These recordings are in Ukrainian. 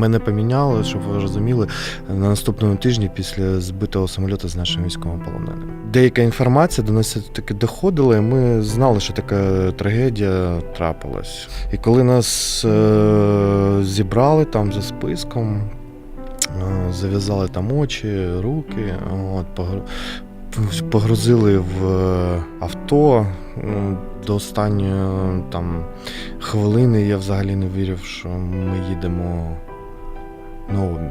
Мене поміняли, щоб ви розуміли, на наступному тижні після збитого самольоту з нашим військовим полоненим. Деяка інформація до нас таки доходила, і ми знали, що така трагедія трапилась. І коли нас е- зібрали там за списком, е, зав'язали там очі, руки, от, погр- погрузили в е, авто. Ну, До останньої там хвилини я взагалі не вірив, що ми їдемо. Ну,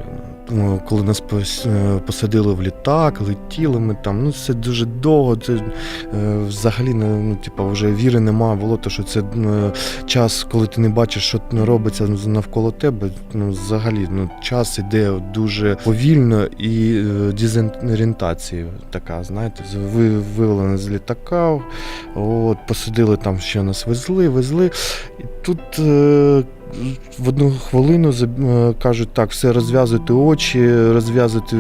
Коли нас е, посадили в літак, летіли ми там, ну це дуже довго. Це е, взагалі ну, типу, вже віри немає. Було то, що це е, час, коли ти не бачиш, що робиться навколо тебе. Ну, взагалі, ну, час іде дуже повільно і е, дезорієнтація така, знаєте, ви вивели з літака, от, посадили там, що нас везли, везли. І тут в одну хвилину е, кажуть, так, все розв'язуйте очі, розв'язуйте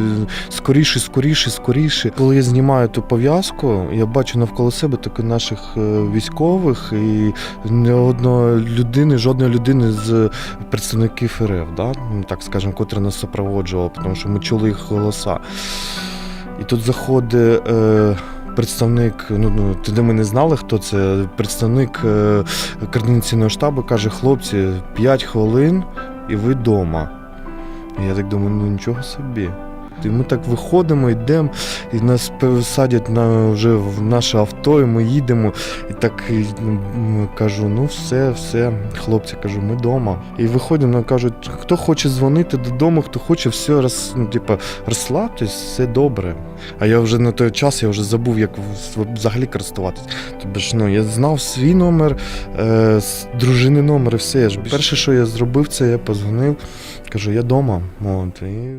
скоріше, скоріше, скоріше. Коли я знімаю ту пов'язку, я бачу навколо себе таки наших е, військових і ні одної людини, жодної людини з представників РФ, да? ну, так скажемо, котра нас супроводжувала, тому що ми чули їх голоса. І тут заходить. Е, Представник, ну, ну тоді ми не знали, хто це. Представник е, координаційного штабу каже: хлопці, 5 хвилин і ви вдома. І я так думаю, ну нічого собі. І ми так виходимо, йдемо, і нас садять на, вже в наше авто, і ми їдемо. І так і, м, кажу, ну все, все, хлопці, кажу, ми вдома. І виходимо, нам кажуть, хто хоче дзвонити додому, хто хоче, все роз, ну, типу, розслабтесь, все добре. А я вже на той час я вже забув, як взагалі користуватись. Тобто ж, ну, я знав свій номер, е, дружини номер, і все. Ж перше, що я зробив, це я позвонив, кажу, я вдома. От, і